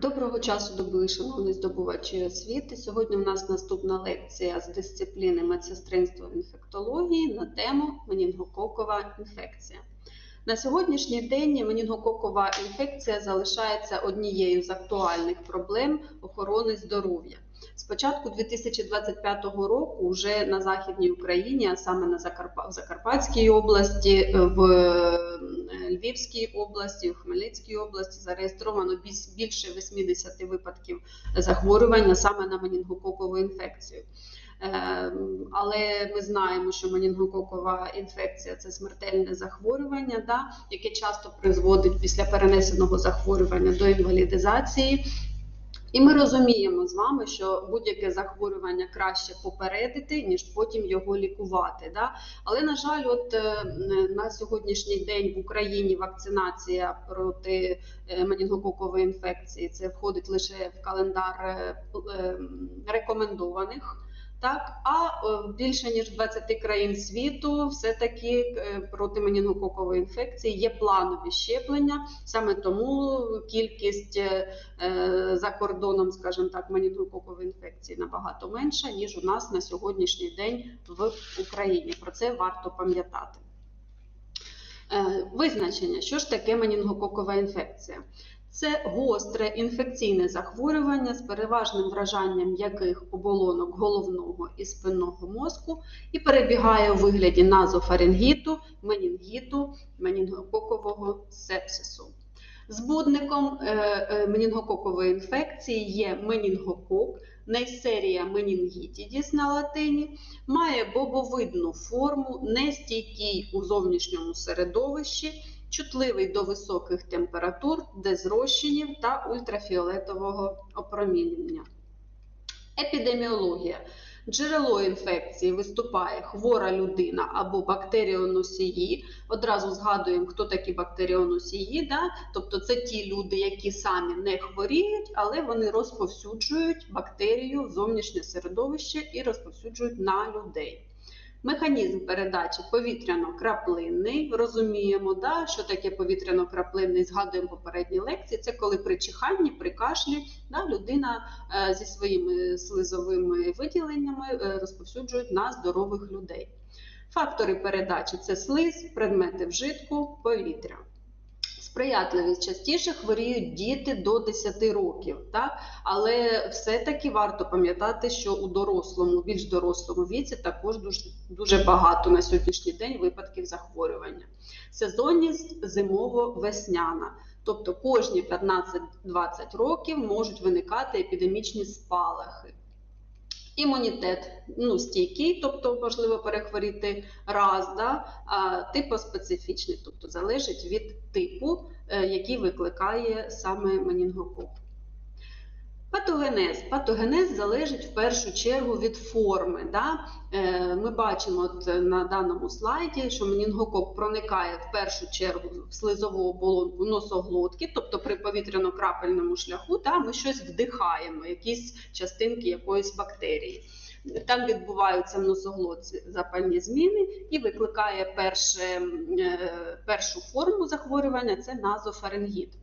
Доброго часу доби, шановні здобувачі освіти. Сьогодні у нас наступна лекція з дисципліни медсестринства інфектології на тему менінгококова інфекція. На сьогоднішній день менінгококова інфекція залишається однією з актуальних проблем охорони здоров'я. З початку 2025 року вже на Західній Україні, а саме на Закарпатській області, в Львівській області, в Хмельницькій області зареєстровано більше 80 випадків захворювання саме на менінгококову інфекцію. Ем, Але ми знаємо, що менінгококова інфекція це смертельне захворювання, да, яке часто призводить після перенесеного захворювання до інвалідизації. І ми розуміємо з вами, що будь-яке захворювання краще попередити, ніж потім його лікувати. Да? Але, на жаль, от е, на сьогоднішній день в Україні вакцинація проти е, менінгококової інфекції це входить лише в календар е, рекомендованих. Так, а е, більше ніж 20 країн світу все-таки е, проти менінгококової інфекції є планові щеплення. Саме тому кількість е, за кордоном, скажімо так, менінгококової інфекції набагато менша, ніж у нас на сьогоднішній день в Україні. Про це варто пам'ятати. Визначення, що ж таке менінгококова інфекція? Це гостре інфекційне захворювання з переважним вражанням яких оболонок головного і спинного мозку і перебігає у вигляді назофарингіту, менінгіту, менінгококового сепсису. Збудником е, е, менінгококової інфекції є менінгокок, нейсерія менінгітідіс на латині, має бобовидну форму, нестійкий у зовнішньому середовищі, чутливий до високих температур, дезрозчинів та ультрафіолетового опромінення. Епідеміологія. Джерело інфекції виступає хвора людина або бактеріоносії. Одразу згадуємо, хто такі бактеріоносії. Да? Тобто це ті люди, які самі не хворіють, але вони розповсюджують бактерію в зовнішнє середовище і розповсюджують на людей. Механізм передачі повітряно-краплинний. Розуміємо, да, що таке повітряно-краплинний, згадуємо попередні лекції. Це коли при чиханні, при кашлі да, людина е, зі своїми слизовими виділеннями е, розповсюджують на здорових людей. Фактори передачі це слиз, предмети вжитку, повітря. Сприятливість частіше хворіють діти до 10 років, так? але все-таки варто пам'ятати, що у дорослому, більш дорослому віці також дуже, дуже багато на сьогоднішній день випадків захворювання. Сезонність зимово-весняна, тобто кожні 15-20 років можуть виникати епідемічні спалахи. Імунітет ну, стійкий, тобто можливо перехворіти раз, да? а типоспецифічний, тобто залежить від типу, е, який викликає саме менінгокок. Патогенез. Патогенез залежить в першу чергу від форми. Да? Е, Ми бачимо от на даному слайді, що менінгокок проникає в першу чергу в слизову оболонку носоглотки, тобто при повітряно-крапельному шляху да, ми щось вдихаємо, якісь частинки якоїсь бактерії. Там відбуваються в носоглотці запальні зміни і викликає перше, е, першу форму захворювання це назофарингіт.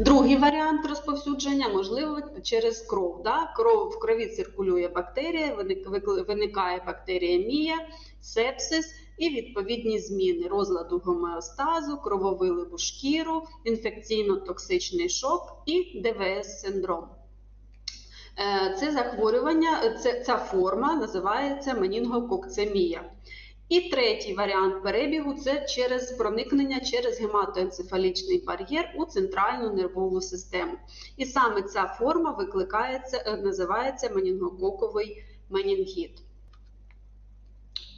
Другий варіант розповсюдження можливо через кров. Да? Кров в крові циркулює бактерія, виник- виникає бактеріямія, сепсис і відповідні зміни розладу гомеостазу, крововиливу шкіру, інфекційно-токсичний шок і ДВС-синдром. Е, Це захворювання, це, ця форма називається менінгококцемія. І третій варіант перебігу це через проникнення через гематоенцефалічний бар'єр у центральну нервову систему. І саме ця форма е, називається менінгококовий менінгіт.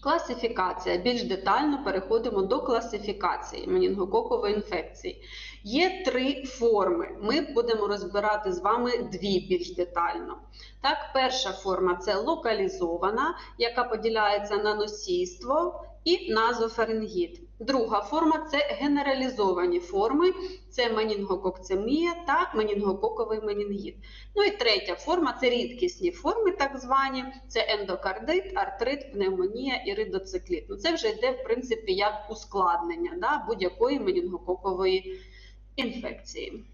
Класифікація. Більш детально переходимо до класифікації менінгококової інфекції. Є три форми. Ми будемо розбирати з вами дві більш детально. Так, перша форма це локалізована, яка поділяється на носійство і назофарингіт. Друга форма це генералізовані форми, це менінгококцемія та менінгококовий менінгіт. Ну і третя форма це рідкісні форми, так звані, це ендокардит, артрит, пневмонія і ридоцикліт. Ну, це вже йде, в принципі, як ускладнення да, будь-якої менінгококової інфекції.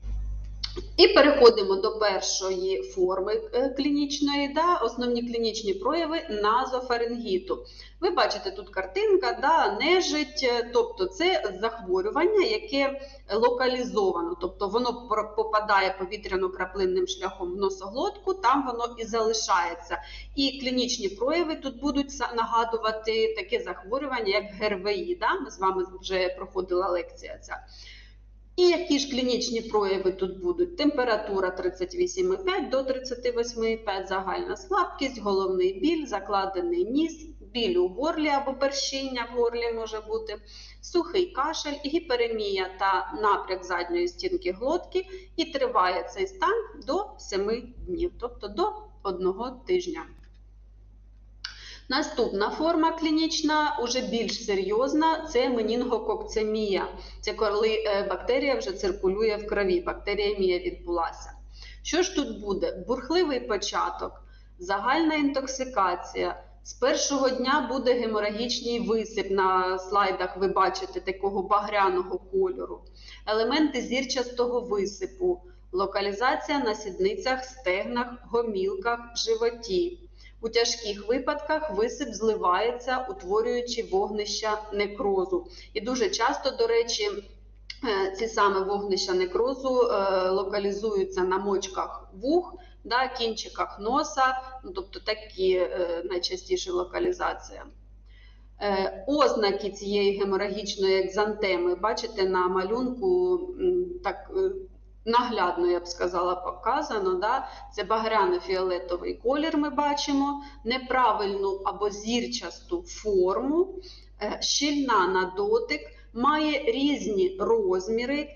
І переходимо до першої форми е, клінічної, да, основні клінічні прояви назофарингіту. Ви бачите тут картинка, да, нежить, е, тобто це захворювання, яке локалізовано, тобто воно попадає повітряно-краплинним шляхом в носоглотку, там воно і залишається. І клінічні прояви тут будуть нагадувати таке захворювання, як ГРВІ. Да? Ми з вами вже проходила лекція ця. І які ж клінічні прояви тут будуть? Температура 38,5 до 38,5, загальна слабкість, головний біль, закладений ніс, біль у горлі або першіння в горлі може бути, сухий кашель, гіперемія та напряг задньої стінки глотки, і триває цей стан до 7 днів, тобто до одного тижня. Наступна форма клінічна, уже більш серйозна, це менінгококцемія. Це коли е, бактерія вже циркулює в крові, бактеріемія відбулася. Що ж тут буде? Бурхливий початок, загальна інтоксикація. З першого дня буде геморагічний висип. На слайдах ви бачите такого багряного кольору, елементи зірчастого висипу, локалізація на сідницях, стегнах, гомілках, животі. У тяжких випадках висип зливається, утворюючи вогнища некрозу. І дуже часто, до речі, е, ці саме вогнища некрозу е, локалізуються на мочках вух, да, кінчиках носа, ну, тобто такі е, найчастіше локалізація. Ознаки цієї геморагічної екзантеми, бачите, на малюнку так наглядно, я б сказала, показано. Да? Це багряно-фіолетовий колір ми бачимо, неправильну або зірчасту форму, е, щільна на дотик, має різні розміри,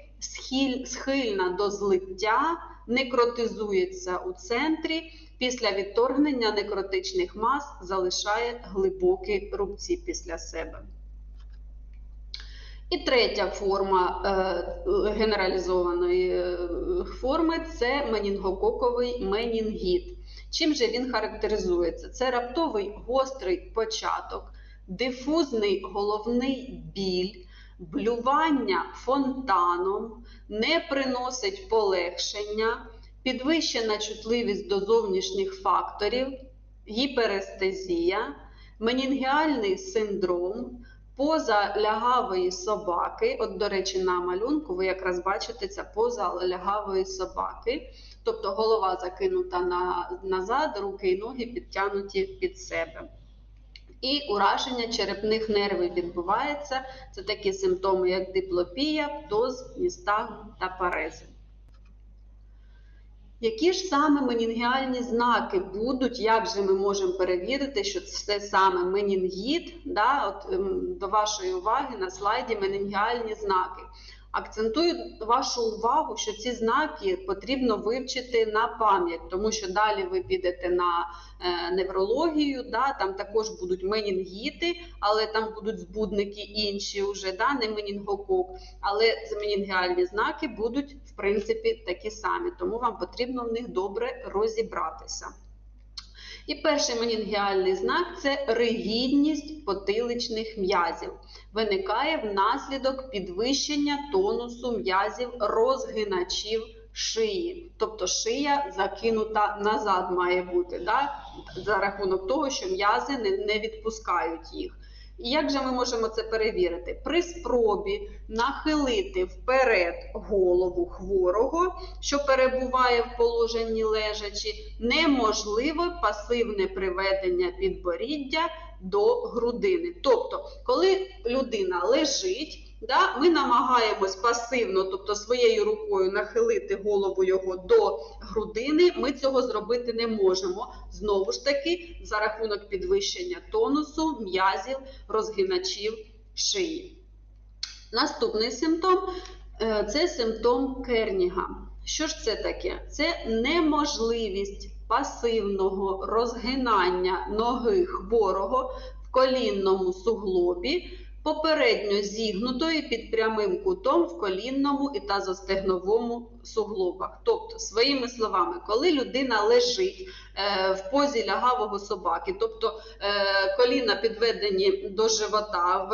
схильна до злиття, некротизується у центрі. Після відторгнення некротичних мас залишає глибокі рубці після себе. І третя форма е, генералізованої е, форми це менінгококовий менінгіт. Чим же він характеризується? Це раптовий гострий початок, дифузний головний біль, блювання фонтаном, не приносить полегшення, підвищена чутливість до зовнішніх факторів, гіперестезія, менінгіальний синдром, поза лягавої собаки. От, до речі, на малюнку ви якраз бачите це поза лягавої собаки. Тобто голова закинута на, назад, руки і ноги підтягнуті під себе. І ураження черепних нервів відбувається. Це такі симптоми, як диплопія, птоз, ністагм та парези. Які ж саме менінгіальні знаки будуть, як же ми можемо перевірити, що це саме менінгіт? Да? От, ем, до вашої уваги на слайді менінгіальні знаки. Акцентую вашу увагу, що ці знаки потрібно вивчити на пам'ять, тому що далі ви підете на е, неврологію, да, там також будуть менінгіти, але там будуть збудники інші, вже, да, не менінгокок, але менінгіальні знаки будуть в принципі такі самі, тому вам потрібно в них добре розібратися. І перший менінгіальний знак це ригідність потиличних м'язів. Виникає внаслідок підвищення тонусу м'язів розгиначів шиї. Тобто шия закинута назад має бути, да? за рахунок того, що м'язи не, відпускають їх. І як же ми можемо це перевірити? При спробі нахилити вперед голову хворого, що перебуває в положенні лежачі, неможливо пасивне приведення підборіддя до грудини. Тобто, коли людина лежить, да, ми намагаємось пасивно, тобто своєю рукою нахилити голову його до грудини, ми цього зробити не можемо. Знову ж таки, за рахунок підвищення тонусу, м'язів, розгиначів шиї. Наступний симптом е, це симптом Керніга. Що ж це таке? Це неможливість пасивного розгинання ноги хворого в колінному суглобі, попередньо зігнутої під прямим кутом в колінному і тазостегновому суглобах. Тобто, своїми словами, коли людина лежить е, в позі лягавого собаки, тобто е, коліна підведені до живота, в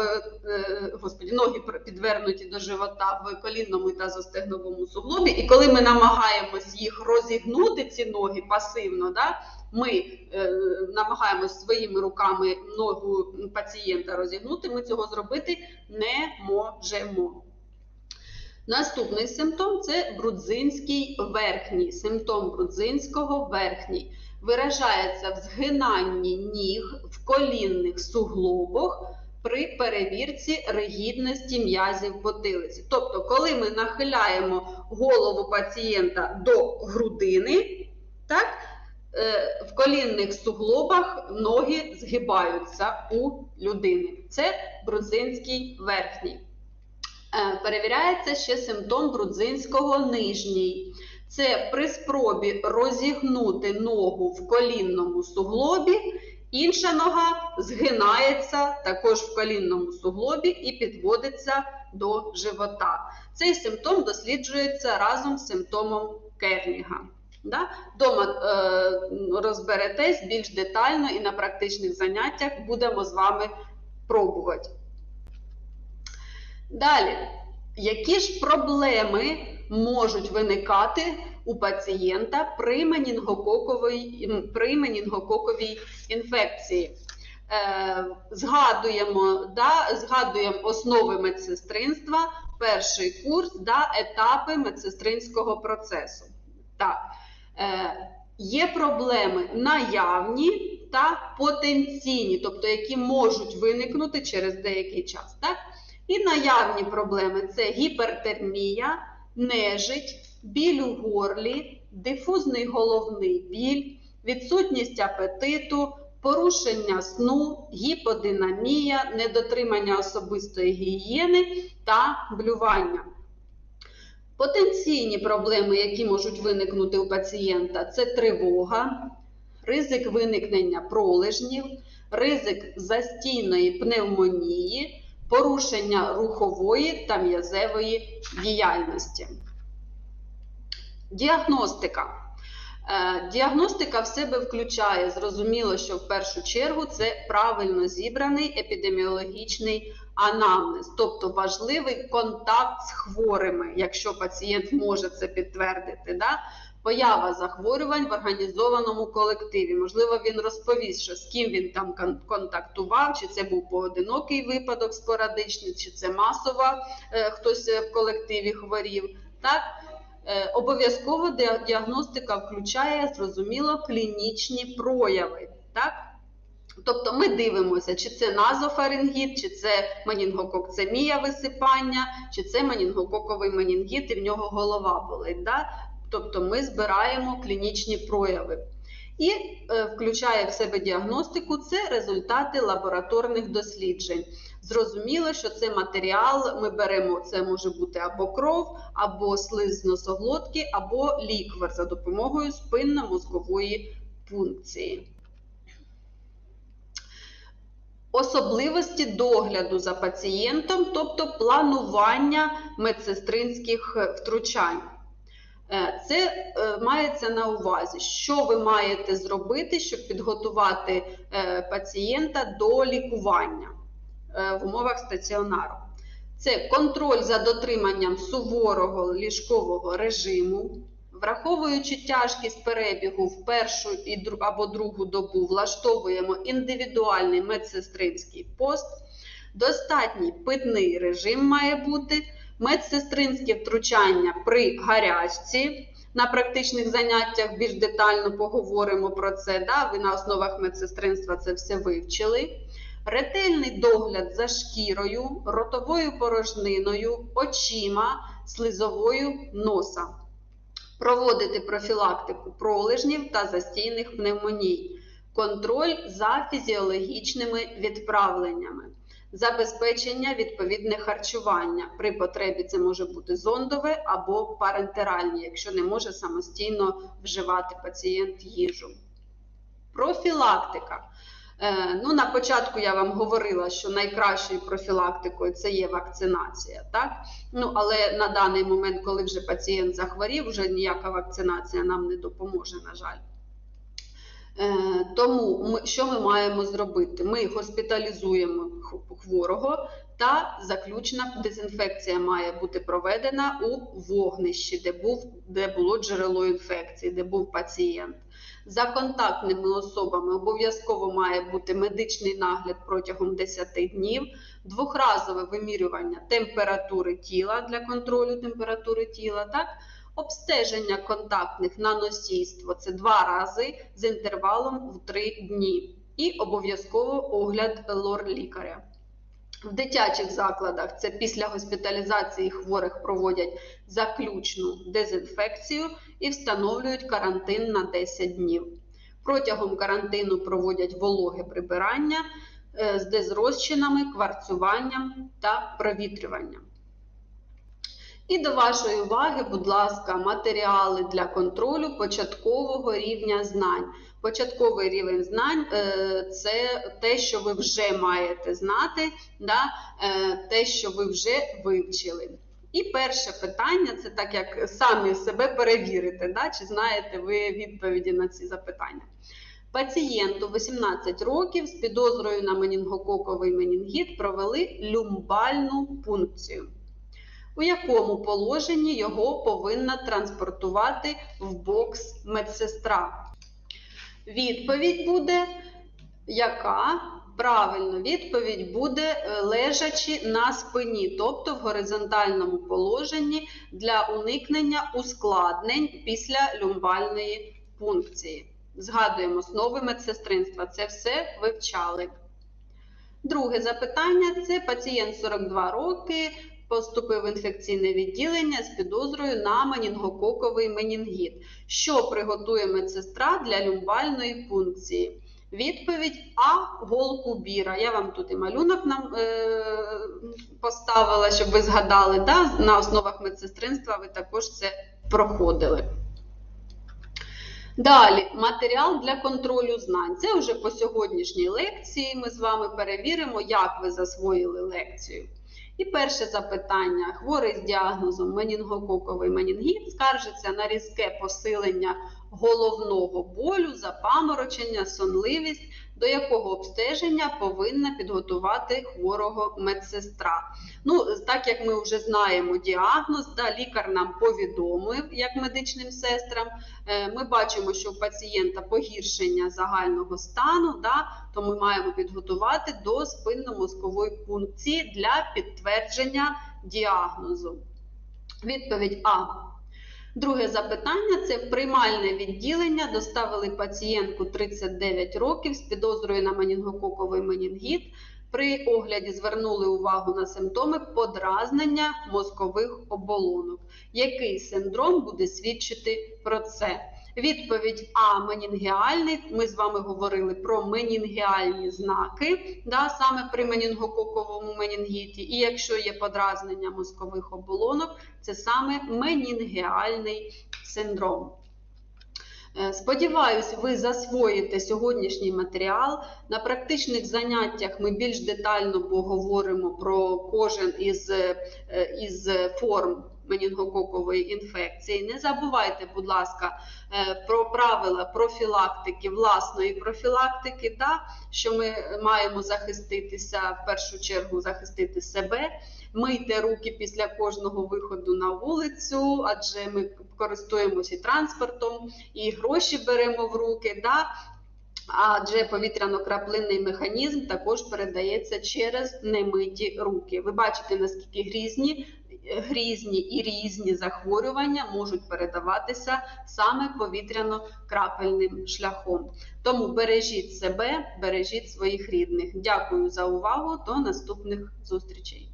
е, господі, ноги підвернуті до живота в колінному та зостегновому суглобі, і коли ми намагаємось їх розігнути, ці ноги пасивно, да, ми е, намагаємось своїми руками ногу пацієнта розігнути, ми цього зробити не можемо. Наступний симптом це брудзинський верхній. Симптом брудзинського верхній виражається в згинанні ніг в колінних суглобах при перевірці ригідності м'язів потилиці. Тобто, коли ми нахиляємо голову пацієнта до грудини, так, в колінних суглобах ноги згибаються у людини. Це брудзинський верхній. Е, Перевіряється ще симптом брудзинського нижній. Це при спробі розігнути ногу в колінному суглобі, інша нога згинається також в колінному суглобі і підводиться до живота. Цей симптом досліджується разом з симптомом Керліга. Да? Дома е, розберетесь більш детально і на практичних заняттях будемо з вами пробувати. Далі, які ж проблеми можуть виникати у пацієнта при менінгококовій, при менінгококовій інфекції? Е, згадуємо, да, згадуємо основи медсестринства, перший курс, да, етапи медсестринського процесу. Так, є проблеми наявні та потенційні, тобто які можуть виникнути через деякий час. Так? І наявні проблеми це гіпертермія, нежить, біль у горлі, дифузний головний біль, відсутність апетиту, порушення сну, гіподинамія, недотримання особистої гігієни та блювання. Потенційні проблеми, які можуть виникнути у пацієнта, це тривога, ризик виникнення пролежнів, ризик застійної пневмонії, порушення рухової та м'язевої діяльності. Діагностика. Е, Діагностика в себе включає, зрозуміло, що в першу чергу це правильно зібраний епідеміологічний анамнез, тобто важливий контакт з хворими, якщо пацієнт може це підтвердити. Да? Поява захворювань в організованому колективі. Можливо, він розповість, що з ким він там кон- контактував, чи це був поодинокий випадок спорадичний, чи це масово е, хтось е, в колективі хворів. Так? Е, Обов'язково діагностика включає, зрозуміло, клінічні прояви. Так? Тобто ми дивимося, чи це назофарингіт, чи це менінгококцемія висипання, чи це менінгококовий менінгіт, і в нього голова болить. Да? Тобто ми збираємо клінічні прояви. І е, включає в себе діагностику це результати лабораторних досліджень. Зрозуміло, що це матеріал ми беремо, це може бути або кров, або слиз з носоглотки, або ліквер за допомогою спинно-мозкової пункції. Особливості догляду за пацієнтом, тобто планування медсестринських е, втручань. Е, Це е, мається на увазі, що ви маєте зробити, щоб підготувати пацієнта до лікування в умовах стаціонару. Це контроль за дотриманням суворого ліжкового режиму, враховуючи тяжкість перебігу в першу або другу добу, влаштовуємо індивідуальний медсестринський пост. Достатній питний режим має бути, медсестринське втручання при гарячці. На практичних заняттях більш детально поговоримо про це. Да? Ви на основах медсестринства це все вивчили. Ретельний догляд за шкірою, ротовою порожниною, очима, слизовою носа. Проводити профілактику пролежнів та застійних пневмоній. Контроль за фізіологічними відправленнями. Забезпечення відповідне харчування. При потребі це може бути зондове або парентеральне, якщо не може самостійно вживати пацієнт їжу. Профілактика. Е, Ну, на початку я вам говорила, що найкращою профілактикою це є вакцинація, так? Ну, але на даний момент, коли вже пацієнт захворів, вже ніяка вакцинація нам не допоможе, на жаль. Е, Тому що ми маємо зробити? Ми госпіталізуємо хворого, та заключна дезінфекція має бути проведена у вогнищі, де, був, де було джерело інфекції, де був пацієнт. За контактними особами обов'язково має бути медичний нагляд протягом 10 днів, двохразове вимірювання температури тіла для контролю температури тіла, так? обстеження контактних на носійство це два рази з інтервалом в 3 дні, і обов'язково огляд лор-лікаря. В дитячих закладах це після госпіталізації хворих проводять заключну дезінфекцію і встановлюють карантин на 10 днів. Протягом карантину проводять вологе прибирання е, з дезрозчинами, кварцюванням та провітрюванням. І до вашої уваги, будь ласка, матеріали для контролю початкового рівня знань. Початковий рівень знань е, це те, що ви вже маєте знати, да, е, те, що ви вже вивчили. І перше питання це так, як самі себе перевірити, да, чи знаєте ви відповіді на ці запитання. Пацієнту 18 років з підозрою на менінгококовий менінгіт провели люмбальну пункцію у якому положенні його повинна транспортувати в бокс медсестра. Відповідь буде яка? Правильно, відповідь буде е, лежачи на спині, тобто в горизонтальному положенні для уникнення ускладнень після люмбальної пункції. Згадуємо основи медсестринства, це все вивчали. Друге запитання це пацієнт 42 роки, поступив в інфекційне відділення з підозрою на менінгококовий менінгіт. Що приготує медсестра для люмбальної пункції? Відповідь А голку біра. Я вам тут і малюнок нам е, поставила, щоб ви згадали. Да? На основах медсестринства ви також це проходили. Далі, матеріал для контролю знань. Це вже по сьогоднішній лекції. Ми з вами перевіримо, як ви засвоїли лекцію. І перше запитання: хворий з діагнозом менінгококовий менінгіт скаржиться на різке посилення головного болю, запаморочення, сонливість, до якого обстеження повинна підготувати хворого медсестра. Ну, так як ми вже знаємо діагноз, да, лікар нам повідомив, як медичним сестрам. Е, Ми бачимо, що у пацієнта погіршення загального стану, да, то ми маємо підготувати до спинномозкової пункції для підтвердження діагнозу. Відповідь А. Друге запитання це приймальне відділення доставили пацієнтку 39 років з підозрою на менінгококовий менінгіт. При огляді звернули увагу на симптоми подразнення мозкових оболонок. Який синдром буде свідчити про це? Відповідь А менінгіальний. Ми з вами говорили про менінгіальні знаки, да, саме при менінгококовому менінгіті. І якщо є подразнення мозкових оболонок, це саме менінгіальний синдром. Е, Сподіваюсь, ви засвоїте сьогоднішній матеріал. На практичних заняттях ми більш детально поговоримо про кожен із, е, із форм менінгококової інфекції. Не забувайте, будь ласка, е, про правила профілактики, власної профілактики, да, що ми маємо захиститися, в першу чергу захистити себе. Мийте руки після кожного виходу на вулицю, адже ми користуємося і транспортом, і гроші беремо в руки. Да? Адже повітряно-краплинний механізм також передається через немиті руки. Ви бачите, наскільки грізні, грізні і різні захворювання можуть передаватися саме повітряно-крапельним шляхом. Тому бережіть себе, бережіть своїх рідних. Дякую за увагу. До наступних зустрічей.